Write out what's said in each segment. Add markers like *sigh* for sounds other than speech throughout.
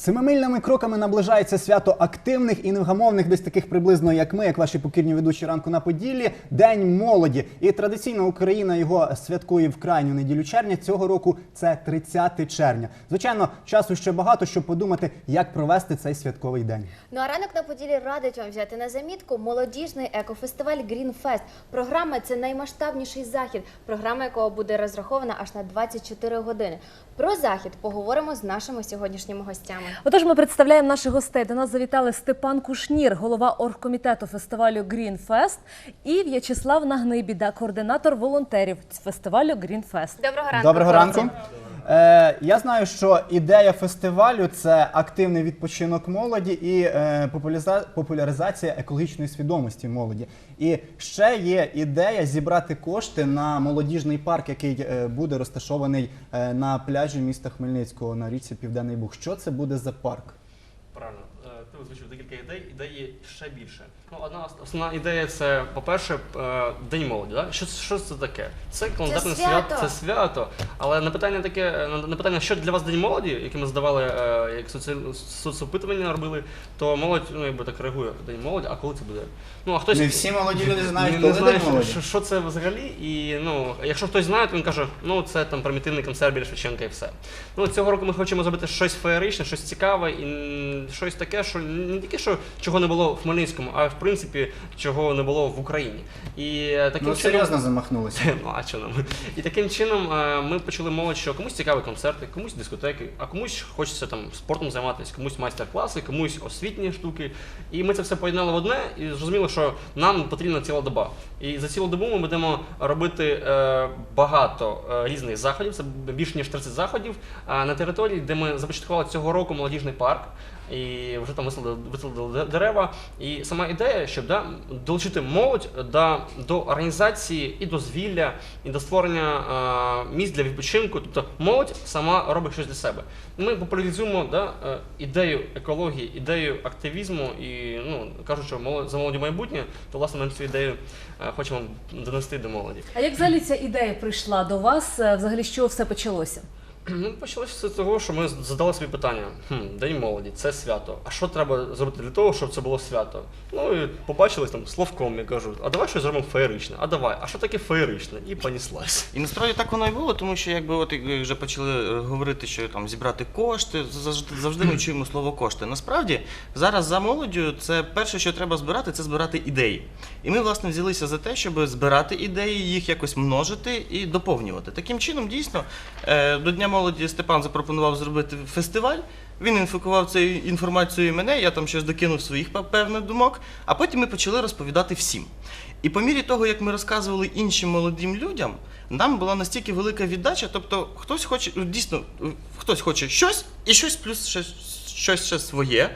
Семимильними кроками наближається свято активних і невгамовних, десь таких приблизно як ми, як ваші покірні ведучі ранку на Поділлі, День молоді. І традиційно Україна його святкує в крайню неділю червня. Цього року це 30 червня. Звичайно, часу ще багато, щоб подумати, як провести цей святковий день. Ну а ранок на поділі радить вам взяти на замітку молодіжний екофестиваль Greenfest. Програма це наймасштабніший захід, програма якого буде розрахована аж на 24 години. Про захід поговоримо з нашими сьогоднішніми гостями. Отож, ми представляємо наших гостей. До нас завітали Степан Кушнір, голова оргкомітету фестивалю Грінфест, і В'ячеслав Нагнибіда, координатор волонтерів фестивалю Greenfest. Доброго ранку. Доброго ранку. Е, я знаю, що ідея фестивалю це активний відпочинок молоді і е, популяриза- популяризація екологічної свідомості молоді. І ще є ідея зібрати кошти на молодіжний парк, який е, буде розташований е, на пляжі міста Хмельницького на річці Південний Буг. Що це буде за парк? Правильно, ти озвучив декілька ідей, ідей ще більше. Ну, одна основна ідея це, по-перше, е, День молоді. Да? Що, що це таке? Це календарне свято. це свято. Але на питання таке, е, на- на питання, що для вас День молоді, яке ми здавали, е, як соці- соцопитування робили, то молодь ну, якби так реагує. День молоді, а коли це буде? Ну, а хтось Не всі молоді люди знають, не, коли не знає, День що, молоді. що, що це взагалі. І ну, якщо хтось знає, то він каже, ну це там примітивний концерт біля Шевченка і все. Ну цього року ми хочемо зробити щось феєричне, щось цікаве і м, щось таке, що не тільки що чого не було в Хмельницькому, а в принципі чого не було в Україні. І е, таким Ну, чином. серйозно замахнулися. *laughs* Ну, а що? І таким чином е, ми почали молодь, що комусь цікаві концерти, комусь дискотеки, а комусь хочеться там спортом займатися, комусь майстер-класи, комусь освітні штуки. І ми це все поєднали в одне і зрозуміли, що нам потрібна ціла доба. І за цілу добу ми будемо робити е, багато різних заходів, це більше ніж 30 заходів на території, де ми започаткували цього року молодіжний парк. І вже там висадили, дерева. І сама ідея, щоб да, долучити молодь да, до організації і дозвілля, і до створення е, місць для відпочинку. Тобто молодь сама робить щось для себе. Ми популяризуємо да, е, ідею екології, ідею активізму і ну, кажуть, що молодь, за молоді майбутнє, то власне ми цю ідею е, хочемо донести до молоді. А як взагалі ця ідея прийшла до вас? Е, Взагалі, чого все почалося? Ну, почалося з того, що ми задали собі питання: хм, День молоді, це свято. А що треба зробити для того, щоб це було свято? Ну і побачились там словком, я кажу, а давай щось зробимо феєричне. А давай, а що таке феєричне? І поніслась. І насправді так воно і було, тому що якби от як вже почали е, говорити, що там зібрати кошти, завжди, завжди ми чуємо слово кошти. Насправді зараз за молоддю це перше, що треба збирати, це збирати ідеї. І ми власне взялися за те, щоб збирати ідеї, їх якось множити і доповнювати. Таким чином, дійсно, е, до Дня молоді Степан запропонував зробити фестиваль. Він інфікував цією інформацією мене, я там щось докинув своїх певних думок, а потім ми почали розповідати всім. І по мірі того, як ми розказували іншим молодим людям, нам була настільки велика віддача, тобто хтось хоче, дійсно, хтось хоче щось, і щось плюс щось, щось ще своє.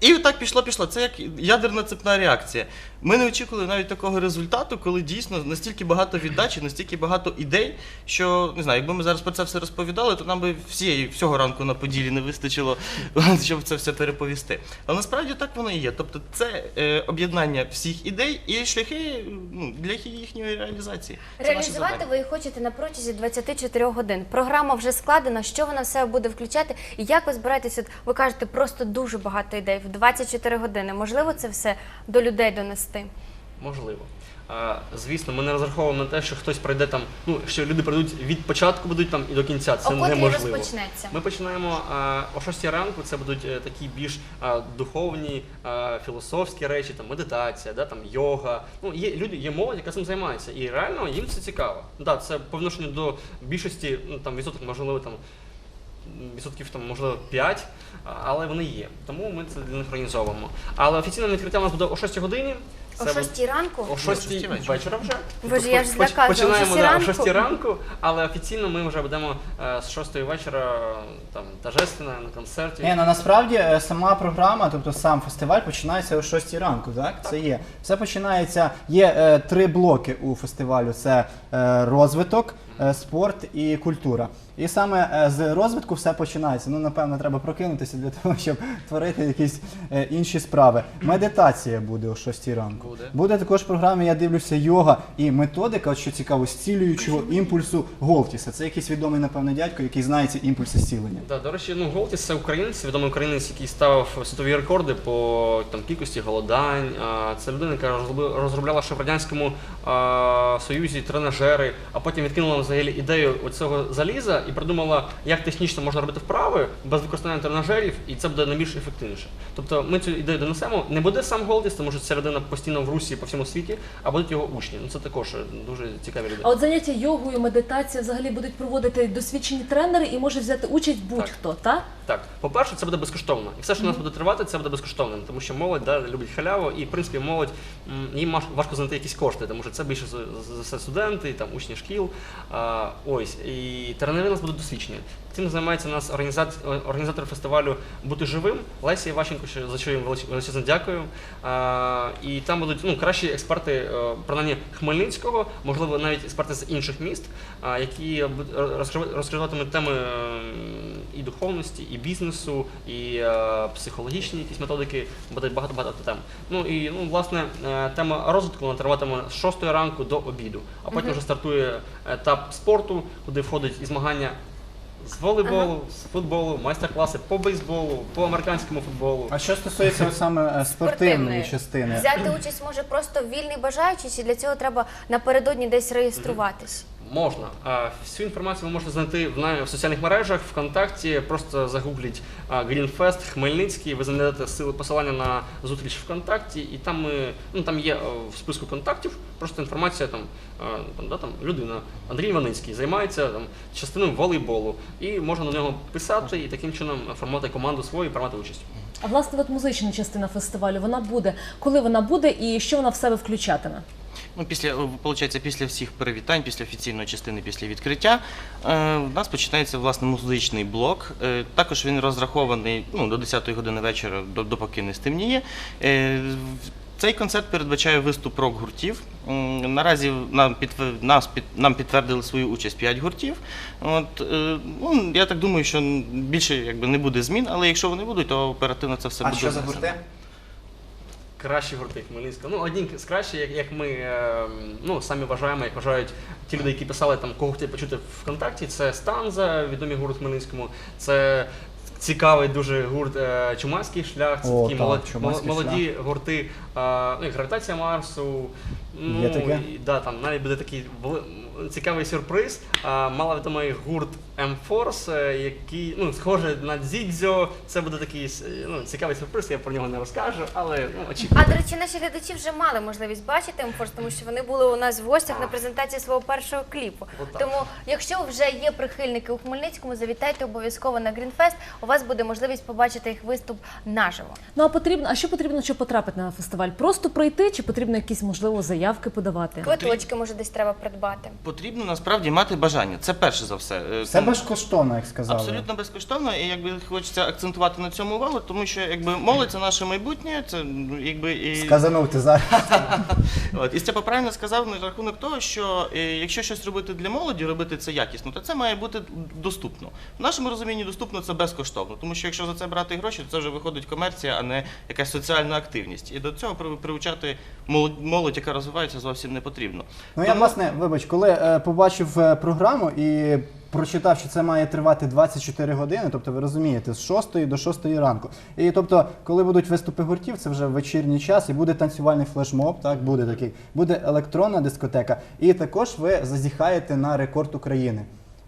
І так пішло, пішло. Це як ядерна цепна реакція. Ми не очікували навіть такого результату, коли дійсно настільки багато віддачі, настільки багато ідей, що не знаю, якби ми зараз про це все розповідали, то нам би всієї всього ранку на поділі не вистачило, *laughs* щоб це все переповісти. Але насправді так воно і є. Тобто, це е, об'єднання всіх ідей і шляхи ну, для їхньої реалізації. Це Реалізувати ви хочете на протязі 24 годин. Програма вже складена. Що вона в себе буде включати? І як ви збираєтеся? Ви кажете, просто дуже багато ідей в 24 години. Можливо, це все до людей донести. Можливо. А, звісно, ми не розраховуємо на те, що хтось прийде там, ну що люди прийдуть від початку будуть там і до кінця. Це О неможливо. розпочнеться? Ми починаємо а, о 6 ранку. Це будуть е, такі більш а, духовні, а, філософські речі, там медитація, да, там йога. Ну є люди, є молодь, яка цим займається, і реально їм це цікаво. Да, це по відношенню до більшості, ну там відсоток, можливо, там відсотків там можливо 5, але вони є. Тому ми це для них організовуємо. Але офіційне відкриття у нас буде о 6 годині. О Це 6 ранку? о 6 шостій вечора. вже. Боже, я ж Поч- злякалася, о Починаємо шостій да, о ранку. 6 ранку, але офіційно ми вже будемо е, з 6 вечора там торжественно на концерті. Ні, ну насправді е, сама програма, тобто сам фестиваль починається о 6 ранку, так? Це є. Все починається. Є е, три блоки у фестивалю: це е, розвиток, е, спорт і культура. І саме е, з розвитку все починається. Ну, напевно, треба прокинутися для того, *laughs* щоб творити якісь е, інші справи. Медитація буде о 6 ранку. Буде. Буде також в програмі, я дивлюся, йога і методика, от що цікаво, зцілюючого імпульсу Голтіса. Це якийсь відомий, напевно, дядько, який знає ці імпульси зцілення. Да, до речі, ну Голтіс це українець, відомий українець, який ставив світові рекорди по там кількості голодань. Це людина, яка розробляла ще в радянському а, союзі тренажери, а потім відкинула взагалі ідею оцього заліза і придумала, як технічно можна робити вправи без використання тренажерів, і це буде найбільш ефективніше. Тобто ми цю ідею донесемо. Не буде сам Голтіс, тому що ця людина постійно в Русі по всьому світі, а будуть його учні. Ну це також дуже цікаві люди. А от заняття йогою, медитацією взагалі будуть проводити досвідчені тренери і може взяти участь будь-хто, так? Так, по-перше, це буде безкоштовно. І все, що у нас буде тривати, це буде безкоштовним, тому що молодь да, любить халяву, і в принципі молодь їм важ- важко знайти якісь кошти, тому що це більше за за все студенти, там учні шкіл. А, ось і тренери у нас будуть досвідчені. Цим займається у нас організат- організатор фестивалю Бути живим Лесі Іващенко, за що їм велич- величезно дякую. І там будуть ну, кращі експерти, е, принаймні Хмельницького, можливо, навіть експерти з інших міст, а, які розкриватимуть теми е, і духовності, і бізнесу, і е, психологічні якісь методики, буде багато багато тем. Ну і ну, власне е, тема розвитку вона триватиме з 6 ранку до обіду, а потім вже стартує етап спорту, куди входить і змагання. З волейболу, з футболу, майстер-класи по бейсболу, по американському футболу. А що стосується саме е, спортивної частини, Взяти участь може просто вільний бажаючий, чи для цього треба напередодні десь реєструватись? Можна. А, Всю інформацію ви можете знайти в, в соціальних мережах, ВКонтакті. Просто загугліть Greenfest Хмельницький, ви знайдете сили посилання на зустріч ВКонтакті, і там ми, ну там є е, в списку контактів, просто інформація там, там, да, там людина, Андрій Іваницький, займається там частиною волейболу. І можна на нього писати і таким чином формувати команду свою і приймати участь. А власне, от музична частина фестивалю, вона буде, коли вона буде і що вона в себе включатиме? Ну, після, виходить, після всіх привітань, після офіційної частини, після відкриття, е, в нас починається власне музичний блок. Е, також він розрахований ну, до 10-ї години вечора, до- допоки не стемніє. Е, цей концерт передбачає виступ рок-гуртів. Наразі нам, підтвер... нас, під... нам підтвердили свою участь 5 гуртів. От, е, ну, я так думаю, що більше якби, не буде змін, але якщо вони будуть, то оперативно це все а буде. що за гурти? Кращі гурти Хмельницького. Ну, одні з кращих, як, як ми е, ну, самі вважаємо, як вважають ті люди, які писали там, кого хотіли почути ВКонтакті. Це Станза, відомий гурт Хмельницькому. Це цікавий дуже гурт е, Чумацький шлях. Це О, такі так, молод- «Чумацький молоді гурти, е, ну, Гравітація Марсу. Ну, Є таке? І, да, там навіть буде такий вели- цікавий сюрприз. А, маловідомий гурт M-Force, е, який ну, схожий на Дзідзьо. Це буде такий ну, цікавий сюрприз, я про нього не розкажу, але ну, очікуємо. А до речі, наші глядачі вже мали можливість бачити Емфорс, тому що вони були у нас в гостях на презентації свого першого кліпу. Отак. Тому, якщо вже є прихильники у Хмельницькому, завітайте обов'язково на Грінфест. У вас буде можливість побачити їх виступ наживо. Ну а потрібно, а що потрібно, щоб потрапити на фестиваль? Просто пройти чи потрібно якісь можливо заявки подавати? Квиточки може десь треба придбати. Потрібно насправді мати бажання. Це перше за все. Е, тому- безкоштовно, як сказали. Абсолютно безкоштовно, і якби хочеться акцентувати на цьому увагу, тому що якби молодь це наше майбутнє, це ну, якби і Сказанув ти зараз. *laughs* от і Степа правильно сказав на рахунок того, що е, якщо щось робити для молоді, робити це якісно, то це має бути доступно. В нашому розумінні доступно це безкоштовно, тому що якщо за це брати гроші, то це вже виходить комерція, а не якась соціальна активність. І до цього приучати молодь, яка розвивається, зовсім не потрібно. Ну я Тому- власне, вибач, коли е, побачив е, програму і прочитав, що це має тривати 24 години, тобто ви розумієте, з 6 до 6 ранку. І тобто, коли будуть виступи гуртів, це вже вечірній час, і буде танцювальний флешмоб, так буде такий, буде електронна дискотека, і також ви зазіхаєте на рекорд України.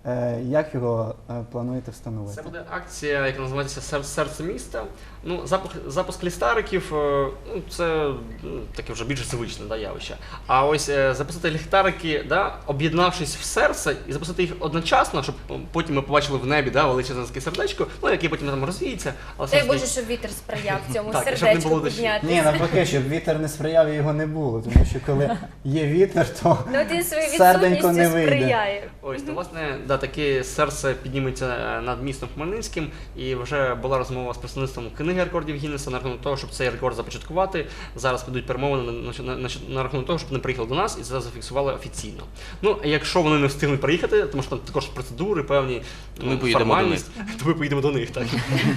Е, як його е, плануєте встановити? Це буде акція, яка називається «Сер- Серце міста. Ну, запуск, запуск ліхтариків е, ну, це ну, таке вже більш звичне да, явище. А ось е, запустити ліхтарики, да, об'єднавшись в серце і запустити їх одночасно, щоб потім ми побачили в небі да, величезне таке сердечко, ну, яке потім там розвіється. Але Дай все ж таки- Боже, щоб вітер сприяв *laughs* цьому Так, і щоб не сердечку було дощу. підняти. Ні, навпаки, щоб вітер не сприяв і його не було, тому що коли є вітер, то Ну, він своєю серденько не вийде. сприяє. Ось, то, власне, да, таки серце підніметься е, над містом Хмельницьким, і вже була розмова з представництвом книги рекордів Гіннеса на рахунок того, щоб цей рекорд започаткувати. Зараз підуть перемовини на, на, рахунок того, щоб вони приїхали до нас і це зафіксували офіційно. Ну, а якщо вони не встигнуть приїхати, тому що там також процедури певні, Ми ну, поїдемо до формальність, *laughs* то ми поїдемо до них. Так.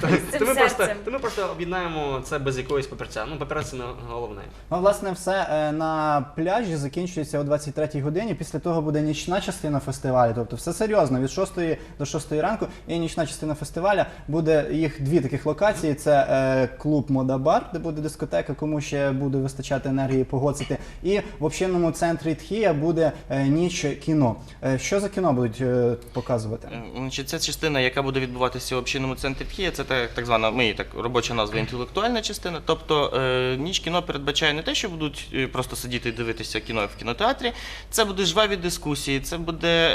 *laughs* то, ми просто, то ми просто об'єднаємо це без якоїсь папірця. Ну, папірець це не головне. Ну, власне, все е, на пляжі закінчується о 23-й годині. Після того буде нічна частина фестивалю. Тобто все серйозно від 6 до 6 ранку. І нічна частина фестиваля буде їх дві таких локації: це е, клуб Модабар, де буде дискотека, кому ще буде вистачати енергії погоцити. І в общинному центрі Тхія буде е, ніч кіно. Е, що за кіно будуть е, показувати? Значить, ця частина, яка буде відбуватися в общинному центрі Тхія, це так, так звана ми так робоча назва інтелектуальна частина. Тобто ніч кіно передбачає не те, що будуть просто сидіти і дивитися кіно в кінотеатрі. Це буде жваві дискусії, це буде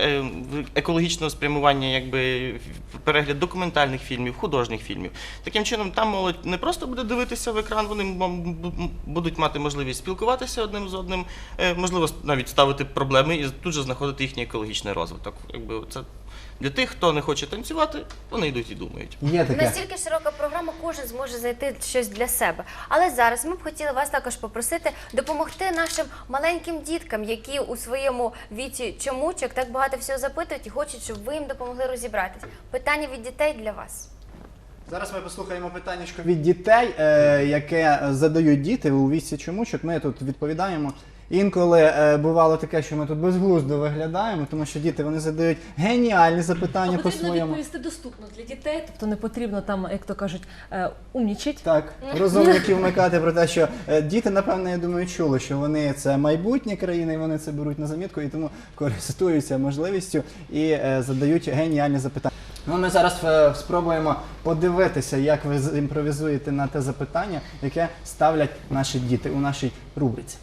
екологічного спрямування, якби перегляд документальних фільмів, художніх фільмів. Таким чином, там молодь не просто буде дивитися в екран, вони будуть мати можливість спілкуватися одним з одним, е, можливо, навіть ставити проблеми і тут же знаходити їхній екологічний розвиток. Якби це для тих, хто не хоче танцювати, вони йдуть і думають. Є таке. Настільки широка програма, кожен зможе знайти щось для себе. Але зараз ми б хотіли вас також попросити допомогти нашим маленьким діткам, які у своєму віці чомучок так багато всього запитують і хочуть, щоб ви їм допомогли розібратись. Питання від дітей для вас. Зараз ми послухаємо питання від дітей, е, яке задають діти у вісі чому, щоб Ми тут відповідаємо. Інколи е, бувало таке, що ми тут безглуздо виглядаємо, тому що діти вони задають геніальні запитання Потрібно по-своєму. відповісти доступно для дітей, тобто не потрібно там, як то кажуть, е, умнічать. Так, розумників вмикати про те, що е, діти, напевно, я думаю, чули, що вони це майбутнє країни, і вони це беруть на замітку, і тому користуються можливістю і е, задають геніальні запитання. Ну, ми зараз е, спробуємо подивитися, як ви імпровізуєте на те запитання, яке ставлять наші діти у нашій рубриці.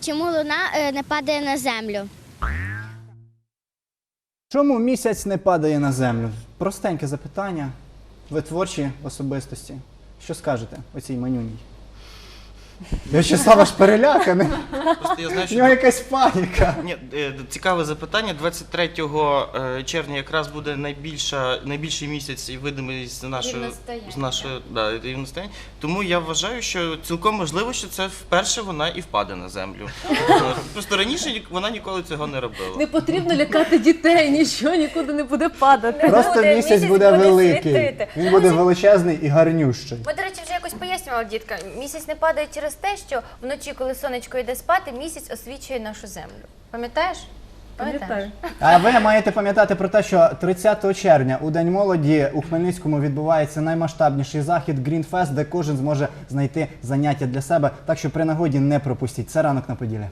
Чому луна е, не падає на землю? Чому місяць не падає на землю? Простеньке запитання. Ви творчі особистості. Що скажете оцій манюній? В'ячеслав аж переляканий. Просто я знаю, У нього якась паніка. Ні, е, цікаве запитання. 23 е, червня якраз буде найбільша, найбільший місяць і видимість з нашої Рівностояння. з нашої да, рівностояння. Тому я вважаю, що цілком можливо, що це вперше вона і впаде на землю. Просто раніше ні- вона ніколи цього не робила. Не потрібно лякати дітей, нічого нікуди не буде падати. Просто буде, місяць буде буде великий. світити. Він буде величезний і гарнющий. Ми, до речі, вже якось пояснювала дітка. Місяць не падає через те, що вночі, коли сонечко йде спати, місяць освічує нашу землю. Пам'ятаєш? Пам'ятаю. А ви маєте пам'ятати про те, що 30 червня у День молоді у Хмельницькому відбувається наймасштабніший захід Грінфест, де кожен зможе знайти заняття для себе. Так що при нагоді не пропустіть. Це ранок на поділі.